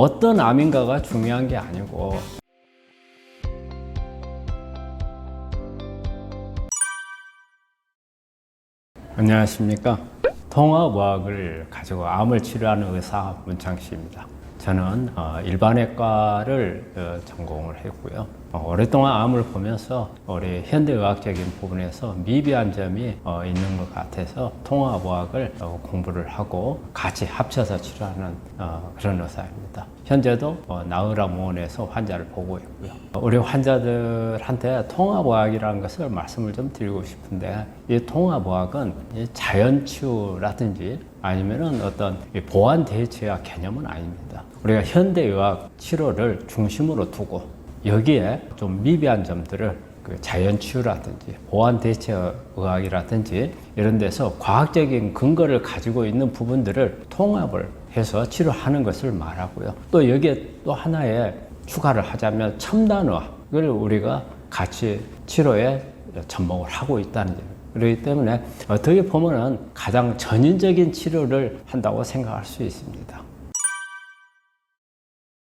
어떤 암인가가 중요한 게 아니고 안녕하십니까. 통합의학을 가지고 암을 치료하는 의사 문창 씨입니다. 저는 어, 일반외과를 어, 전공을 했고요. 어, 오랫동안 암을 보면서 우리 현대의학적인 부분에서 미비한 점이 어, 있는 것 같아서 통합의학을 어, 공부를 하고 같이 합쳐서 치료하는 어, 그런 의사입니다. 현재도 어, 나으라모원에서 환자를 보고 있고요. 어, 우리 환자들한테 통합의학이라는 것을 말씀을 좀 드리고 싶은데 이 통합의학은 이 자연치유라든지 아니면은 어떤 이 보완 대체약 개념은 아닙니다. 우리가 현대의학 치료를 중심으로 두고 여기에 좀 미비한 점들을 그 자연치유라든지 보완 대체의학이라든지 이런 데서 과학적인 근거를 가지고 있는 부분들을 통합을 해서 치료하는 것을 말하고요. 또 여기에 또 하나의 추가를 하자면 첨단의학을 우리가 같이 치료에 접목을 하고 있다는 점. 그렇기 때문에 어떻게 보면은 가장 전인적인 치료를 한다고 생각할 수 있습니다.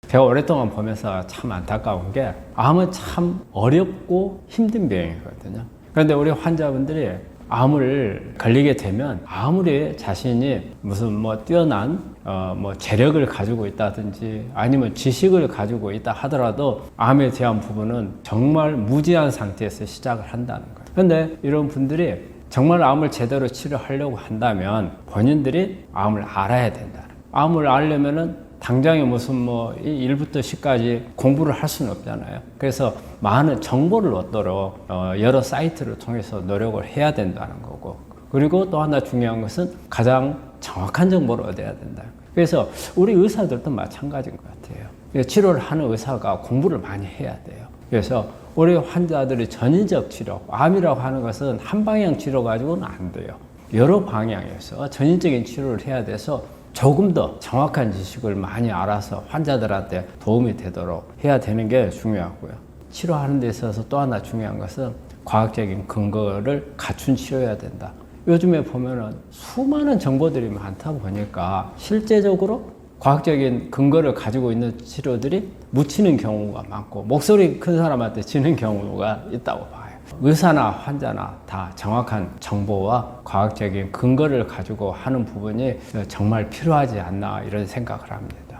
제가 오랫동안 보면서 참 안타까운 게 암은 참 어렵고 힘든 병이거든요. 그런데 우리 환자분들이 암을 걸리게 되면 아무리 자신이 무슨 뭐 뛰어난 어 뭐 재력을 가지고 있다든지 아니면 지식을 가지고 있다 하더라도 암에 대한 부분은 정말 무지한 상태에서 시작을 한다는 거예요. 그런데 이런 분들이 정말 암을 제대로 치료하려고 한다면 본인들이 암을 알아야 된다. 암을 알려면은 당장에 무슨 뭐 1부터 10까지 공부를 할 수는 없잖아요. 그래서 많은 정보를 얻도록 어, 여러 사이트를 통해서 노력을 해야 된다는 거고. 그리고 또 하나 중요한 것은 가장 정확한 정보를 얻어야 된다. 그래서 우리 의사들도 마찬가지인 것 같아요. 치료를 하는 의사가 공부를 많이 해야 돼요. 그래서 우리 환자들의 전인적 치료, 암이라고 하는 것은 한 방향 치료 가지고는 안 돼요. 여러 방향에서 전인적인 치료를 해야 돼서 조금 더 정확한 지식을 많이 알아서 환자들한테 도움이 되도록 해야 되는 게 중요하고요. 치료하는 데 있어서 또 하나 중요한 것은 과학적인 근거를 갖춘 치료해야 된다. 요즘에 보면은 수많은 정보들이 많다 보니까 실제적으로 과학적인 근거를 가지고 있는 치료들이 묻히는 경우가 많고 목소리 큰 사람한테 지는 경우가 있다고 봐요. 의사나 환자나 다 정확한 정보와 과학적인 근거를 가지고 하는 부분이 정말 필요하지 않나 이런 생각을 합니다.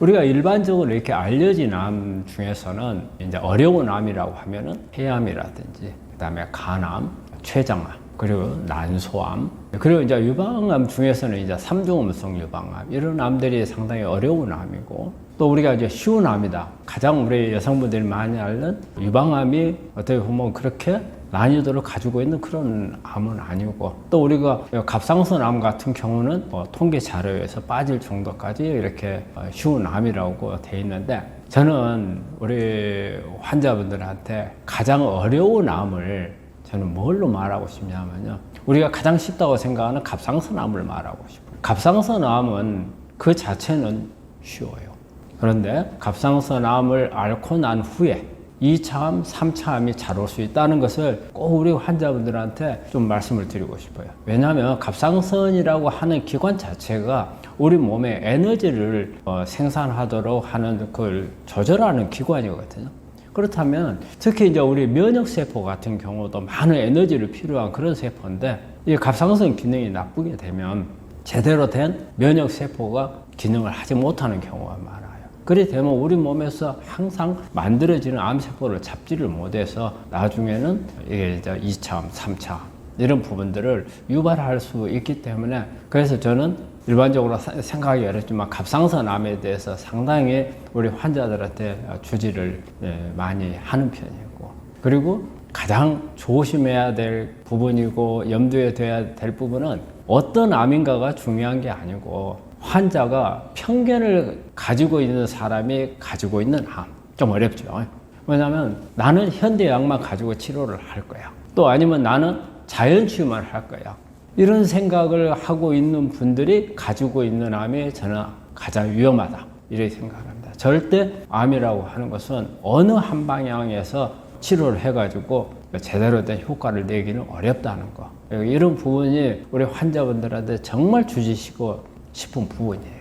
우리가 일반적으로 이렇게 알려진 암 중에서는 이제 어려운 암이라고 하면은 폐암이라든지 그다음에 간암, 췌장암, 그리고 난소암, 그리고 이제 유방암 중에서는 이제 삼중암성 유방암 이런 암들이 상당히 어려운 암이고 또 우리가 이제 쉬운 암이다. 가장 우리 여성분들이 많이 앓는 유방암이 어떻게 보면 그렇게 난이도를 가지고 있는 그런 암은 아니고 또 우리가 갑상선 암 같은 경우는 뭐 통계 자료에서 빠질 정도까지 이렇게 쉬운 암이라고 돼 있는데 저는 우리 환자분들한테 가장 어려운 암을 저는 뭘로 말하고 싶냐면요. 우리가 가장 쉽다고 생각하는 갑상선 암을 말하고 싶어요. 갑상선 암은 그 자체는 쉬워요. 그런데 갑상선 암을 앓고 난 후에 2차 암, 3차 암이 잘 올 수 있다는 것을 꼭 우리 환자분들한테 좀 말씀을 드리고 싶어요. 왜냐하면 갑상선이라고 하는 기관 자체가 우리 몸에 에너지를 어, 생산하도록 하는 그걸 조절하는 기관이거든요. 그렇다면 특히 이제 우리 면역세포 같은 경우도 많은 에너지를 필요한 그런 세포인데 이 갑상선 기능이 나쁘게 되면 제대로 된 면역세포가 기능을 하지 못하는 경우가 많아요. 그래 되면 우리 몸에서 항상 만들어지는 암세포를 잡지를 못해서 나중에는 이게 이제 2차, 3차 이런 부분들을 유발할 수 있기 때문에 그래서 저는 일반적으로 생각하기 어렵지만 갑상선 암에 대해서 상당히 우리 환자들한테 주지를 예, 많이 하는 편이고 그리고 가장 조심해야 될 부분이고 염두에 둬야 될 부분은 어떤 암인가가 중요한 게 아니고 환자가 편견을 가지고 있는 사람이 가지고 있는 암. 좀 어렵죠. 왜냐하면 나는 현대약만 가지고 치료를 할 거야. 또 아니면 나는 자연치유만 할 거야. 이런 생각을 하고 있는 분들이 가지고 있는 암이 저는 가장 위험하다. 이렇게 생각합니다. 절대 암이라고 하는 것은 어느 한 방향에서 치료를 해가지고 제대로 된 효과를 내기는 어렵다는 거. 이런 부분이 우리 환자분들한테 정말 주지시고 식품 부분이에요.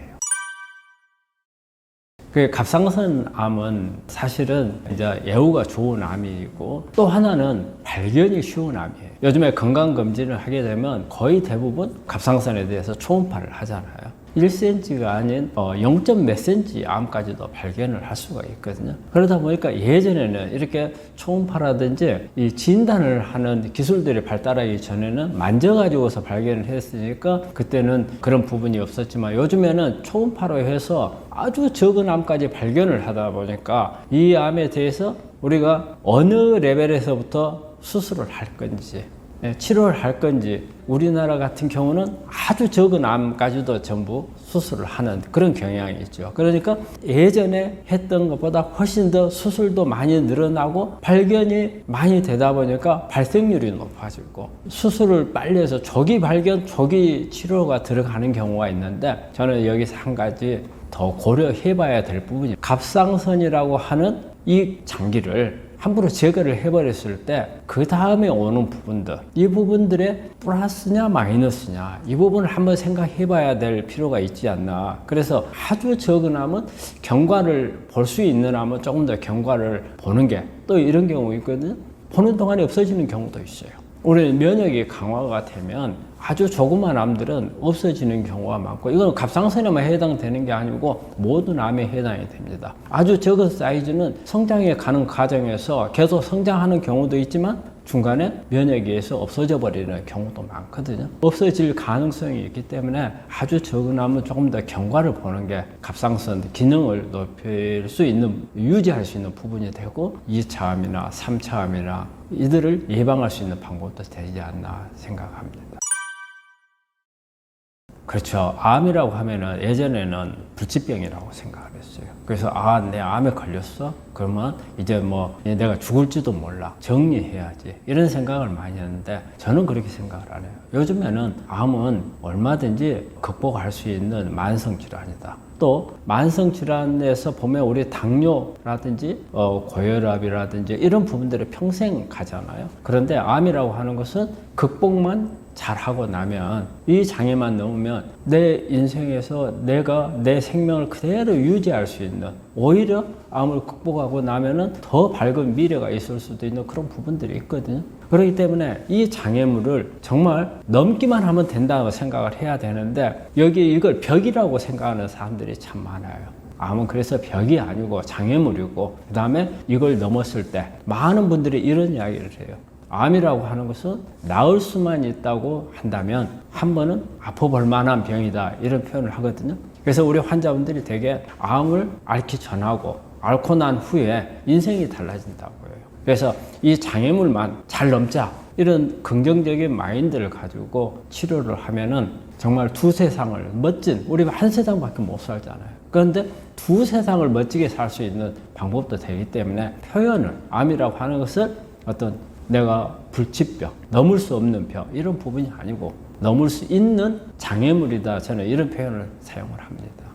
그 갑상선암은 사실은 이제 예후가 좋은 암이고 또 하나는 발견이 쉬운 암이에요. 요즘에 건강검진을 하게 되면 거의 대부분 갑상선에 대해서 초음파를 하잖아요. 1cm가 아닌 어, 0. 몇 cm 암까지도 발견을 할 수가 있거든요. 그러다 보니까 예전에는 이렇게 초음파라든지 이 진단을 하는 기술들이 발달하기 전에는 만져가지고서 발견을 했으니까 그때는 그런 부분이 없었지만 요즘에는 초음파로 해서 아주 적은 암까지 발견을 하다 보니까 이 암에 대해서 우리가 어느 레벨에서부터 수술을 할 건지 예, 치료를 할 건지 우리나라 같은 경우는 아주 적은 암까지도 전부 수술을 하는 그런 경향이 있죠. 그러니까 예전에 했던 것보다 훨씬 더 수술도 많이 늘어나고 발견이 많이 되다 보니까 발생률이 높아지고 수술을 빨리 해서 조기 발견, 조기 치료가 들어가는 경우가 있는데 저는 여기서 한 가지 더 고려해 봐야 될 부분이 갑상선이라고 하는 이 장기를 함부로 제거를 해버렸을 때 그 다음에 오는 부분들 이 부분들의 플러스냐 마이너스냐 이 부분을 한번 생각해 봐야 될 필요가 있지 않나. 그래서 아주 적은 암은 경과를 볼 수 있는 암은 조금 더 경과를 보는 게 또 이런 경우 있거든요. 보는 동안에 없어지는 경우도 있어요. 우리 면역이 강화가 되면 아주 조그만 암들은 없어지는 경우가 많고 이건 갑상선에만 해당되는 게 아니고 모든 암에 해당이 됩니다. 아주 적은 사이즈는 성장해 가는 과정에서 계속 성장하는 경우도 있지만 중간에 면역에 의해서 없어져 버리는 경우도 많거든요. 없어질 가능성이 있기 때문에 아주 적은 암은 조금 더 경과를 보는 게 갑상선 기능을 높일 수 있는 유지할 수 있는 부분이 되고 2차 암이나 3차 암이나 이들을 예방할 수 있는 방법도 되지 않나 생각합니다. 그렇죠. 암이라고 하면은 예전에는 불치병이라고 생각을 했어요. 그래서 아, 내 암에 걸렸어? 그러면 이제 뭐 내가 죽을지도 몰라. 정리해야지. 이런 생각을 많이 했는데 저는 그렇게 생각을 안 해요. 요즘에는 암은 얼마든지 극복할 수 있는 만성 질환이다. 또 만성 질환에서 보면 우리 당뇨라든지 어, 고혈압이라든지 이런 부분들이 평생 가잖아요. 그런데 암이라고 하는 것은 극복만 잘하고 나면 이 장애만 넘으면 내 인생에서 내가 내 생명을 그대로 유지할 수 있는 오히려 암을 극복하고 나면은 더 밝은 미래가 있을 수도 있는 그런 부분들이 있거든요. 그렇기 때문에 이 장애물을 정말 넘기만 하면 된다고 생각을 해야 되는데 여기 이걸 벽이라고 생각하는 사람들이 참 많아요. 암은 그래서 벽이 아니고 장애물이고 그 다음에 이걸 넘었을 때 많은 분들이 이런 이야기를 해요. 암이라고 하는 것은 나을 수만 있다고 한다면 한 번은 아파볼 만한 병이다 이런 표현을 하거든요. 그래서 우리 환자분들이 되게 암을 앓기 전하고 앓고 난 후에 인생이 달라진다고 해요. 그래서 이 장애물만 잘 넘자 이런 긍정적인 마인드를 가지고 치료를 하면은 정말 두 세상을 멋진 우리 한 세상밖에 못 살잖아요. 그런데 두 세상을 멋지게 살 수 있는 방법도 되기 때문에 표현을 암이라고 하는 것을 어떤 내가 불치병, 넘을 수 없는 병 이런 부분이 아니고 넘을 수 있는 장애물이다 저는 이런 표현을 사용을 합니다.